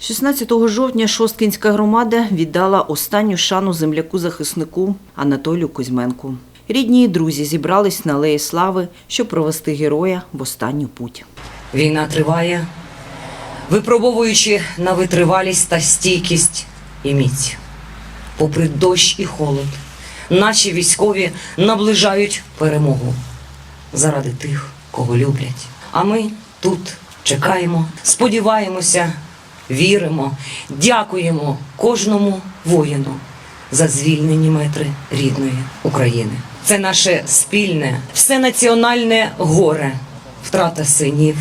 16 жовтня Шосткінська громада віддала останню шану земляку-захиснику Анатолію Кузьменку. Рідні і друзі зібрались на Алеї Слави, щоб провести героя в останню путь. Війна триває, випробовуючи на витривалість та стійкість і міць. Попри дощ і холод, наші військові наближають перемогу заради тих, кого люблять. А ми тут чекаємо, сподіваємося, віримо, дякуємо кожному воїну за звільнені метри рідної України. Це наше спільне, всенаціональне горе, втрата синів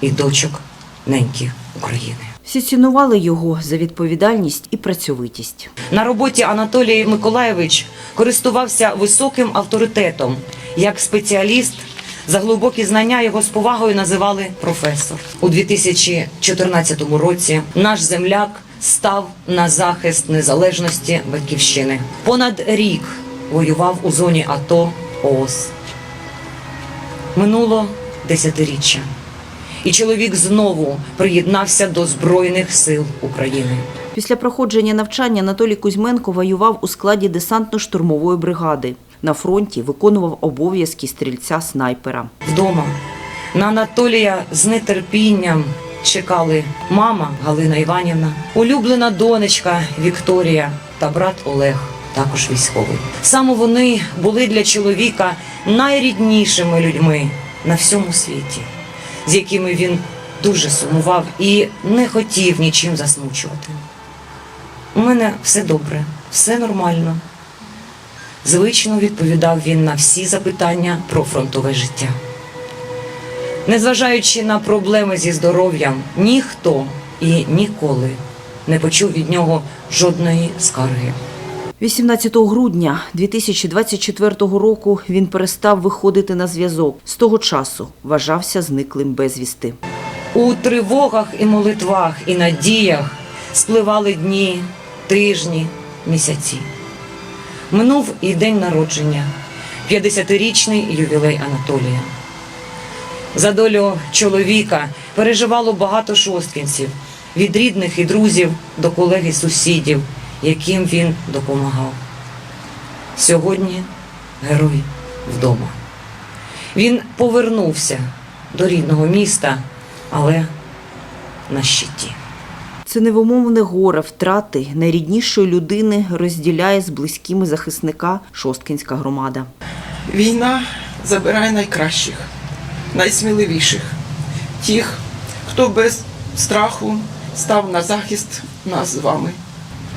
і дочок неньки України. Всі цінували його за відповідальність і працьовитість. На роботі Анатолій Миколаєвич користувався високим авторитетом. Як спеціаліст, за глибокі знання його з повагою називали професор. У 2014 році наш земляк став на захист незалежності батьківщини. Понад рік воював у зоні АТО ООС. Минуло десятиріччя. І чоловік знову приєднався до Збройних сил України. Після проходження навчання Анатолій Кузьменко воював у складі десантно-штурмової бригади. На фронті виконував обов'язки стрільця-снайпера. Вдома на Анатолія з нетерпінням чекали мама Галина Іванівна, улюблена донечка Вікторія та брат Олег, також військовий. Саме вони були для чоловіка найріднішими людьми на всьому світі, з якими він дуже сумував і не хотів нічим засмучувати. У мене все добре, все нормально. Звично відповідав він на всі запитання про фронтове життя. Незважаючи на проблеми зі здоров'ям, ніхто і ніколи не почув від нього жодної скарги. 18 грудня 2024 року він перестав виходити на зв'язок. З того часу вважався зниклим безвісти. У тривогах і молитвах і надіях спливали дні, тижні, місяці. Минув і день народження, 50-річний ювілей Анатолія. За долю чоловіка переживало багато шосткінців від рідних і друзів до колег і сусідів, яким він допомагав. Сьогодні герой вдома. Він повернувся до рідного міста, але на щиті. Це невимовне горе втрати найріднішої людини розділяє з близькими захисника Шосткінська громада. Війна забирає найкращих, найсміливіших, тих, хто без страху став на захист нас з вами.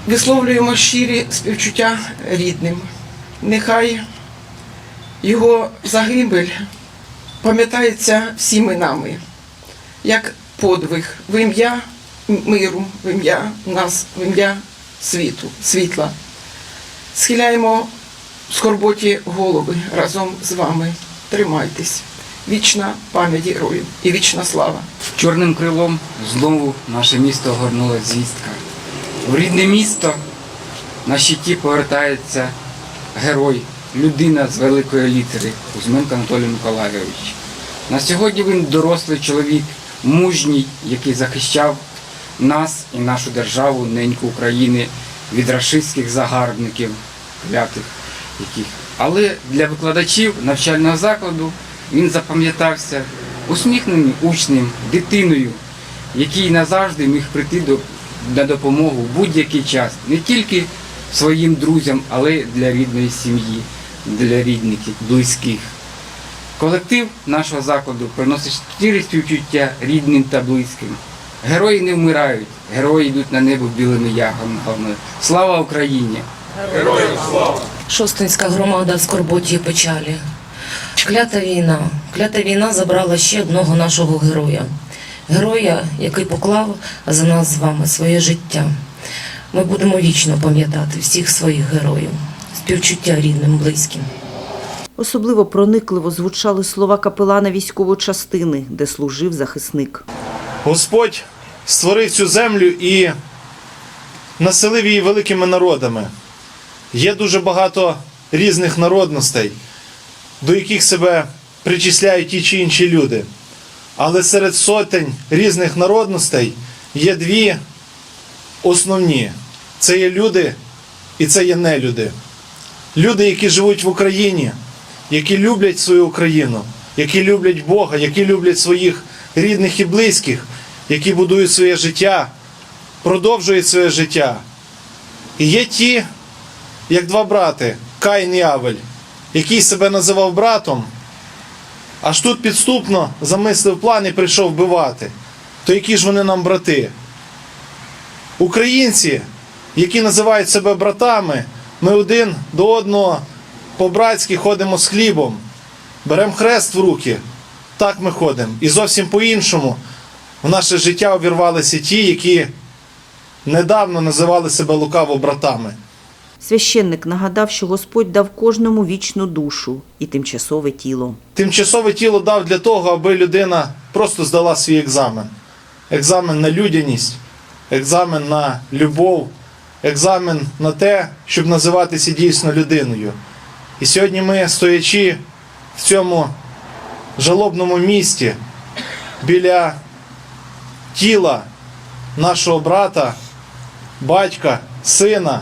Висловлюємо щирі співчуття рідним. Нехай його загибель пам'ятається всіми нами, як подвиг в ім'я миру, в ім'я нас, в ім'я світу, світла. Схиляємо скорботі голови разом з вами. Тримайтесь. Вічна пам'ять героїв і вічна слава. Чорним крилом знову наше місто огорнула звістка. У рідне місто на щиті повертається герой, людина з великої літери Кузьменко Анатолій Миколайович. На сьогодні він дорослий чоловік, мужній, який захищав нас і нашу державу, неньку України, від рашистських загарбників, клятих яких. Але для викладачів навчального закладу він запам'ятався усміхненим учнем, дитиною, який назавжди міг прийти до, на допомогу в будь-який час, не тільки своїм друзям, але й для рідної сім'ї, для рідних, близьких. Колектив нашого закладу приносить щирі співчуття рідним та близьким. Герої не вмирають, герої йдуть на небо білими ягодами. Слава Україні! Героям слава! Шостинська громада в скорботі і печалі. Клята війна. Клята війна забрала ще одного нашого героя. Героя, який поклав за нас з вами своє життя. Ми будемо вічно пам'ятати всіх своїх героїв. Співчуття рідним, близьким. Особливо проникливо звучали слова капелана військової частини, де служив захисник. Господь створив цю землю і населив її великими народами. Є дуже багато різних народностей, до яких себе причисляють ті чи інші люди. Але серед сотень різних народностей є дві основні. Це є люди і це є нелюди. Люди, які живуть в Україні, які люблять свою Україну, які люблять Бога, які люблять своїх рідних і близьких, які будують своє життя, продовжують своє життя. І є ті, як два брати, Каїн і Авель, який себе називав братом, аж тут підступно замислив план і прийшов вбивати. То які ж вони нам брати? Українці, які називають себе братами, ми один до одного по-братськи ходимо з хлібом, беремо хрест в руки. Так ми ходимо. І зовсім по-іншому в наше життя обірвалися ті, які недавно називали себе лукаво братами. Священник нагадав, що Господь дав кожному вічну душу і тимчасове тіло. Тимчасове тіло дав для того, аби людина просто здала свій екзамен. Екзамен на людяність, екзамен на любов, екзамен на те, щоб називатися дійсно людиною. І сьогодні ми, стоячи в цьому жалобному місті біля тіла нашого брата, батька, сина,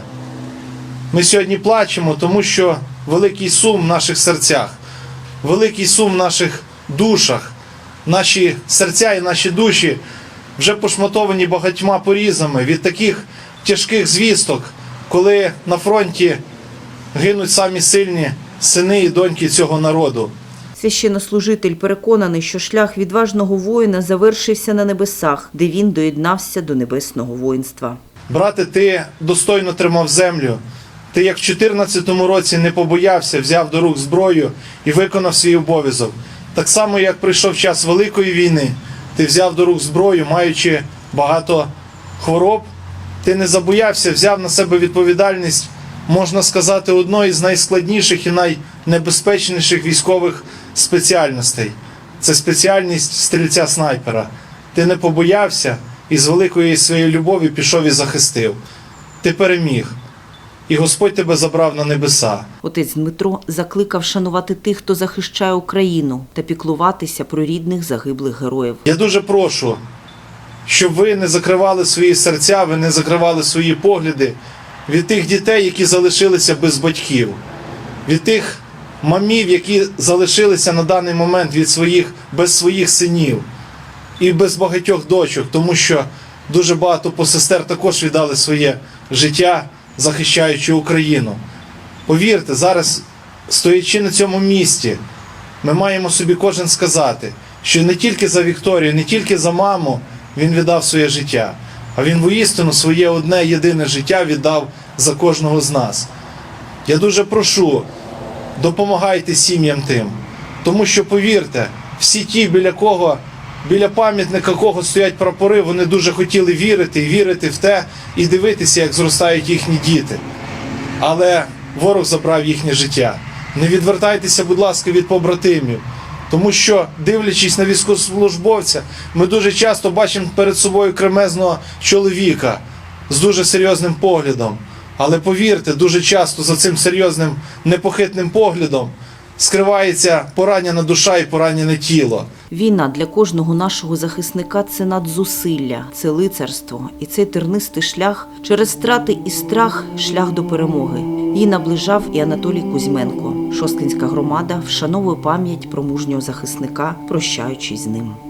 ми сьогодні плачемо, тому що великий сум в наших серцях, великий сум в наших душах, наші серця і наші душі вже пошматовані багатьма порізами від таких тяжких звісток, коли на фронті гинуть самі сильні сини і доньки цього народу. Священнослужитель переконаний, що шлях відважного воїна завершився на небесах, де він доєднався до небесного воїнства. Брате, ти достойно тримав землю. Ти, як в 14 році, не побоявся, взяв до рук зброю і виконав свій обов'язок. Так само, як прийшов час Великої війни, ти взяв до рук зброю, маючи багато хвороб, ти не забоявся, взяв на себе відповідальність, можна сказати, одної з найскладніших і найнебезпечніших військових спеціальностей. Це спеціальність стрільця снайпера. Ти не побоявся і з великої своєї любові пішов і захистив. Ти переміг. І Господь тебе забрав на небеса. Отець Дмитро закликав шанувати тих, хто захищає Україну, та піклуватися про рідних загиблих героїв. Я дуже прошу, щоб ви не закривали свої серця, ви не закривали свої погляди від тих дітей, які залишилися без батьків, від тих мамів, які залишилися на даний момент від своїх без своїх синів і без багатьох дочок, тому що дуже багато посестер також віддали своє життя, захищаючи Україну. Повірте, зараз, стоячи на цьому місці, ми маємо собі кожен сказати, що не тільки за Вікторію, не тільки за маму він віддав своє життя, а він воістину своє одне єдине життя віддав за кожного з нас. Я дуже прошу, допомагайте сім'ям тим. Тому що повірте, всі ті, біля кого, біля пам'ятника кого стоять прапори, вони дуже хотіли вірити і вірити в те і дивитися, як зростають їхні діти. Але ворог забрав їхнє життя. Не відвертайтеся, будь ласка, від побратимів. Тому що, дивлячись на військовослужбовця, ми дуже часто бачимо перед собою кремезного чоловіка з дуже серйозним поглядом. Але повірте, дуже часто за цим серйозним непохитним поглядом скривається поранена душа і поранене тіло. Війна для кожного нашого захисника це надзусилля, це лицарство і цей тернистий шлях через страти і страх шлях до перемоги. Її наближав і Анатолій Кузьменко. Шосткинська громада вшановує пам'ять про мужнього захисника, прощаючись з ним.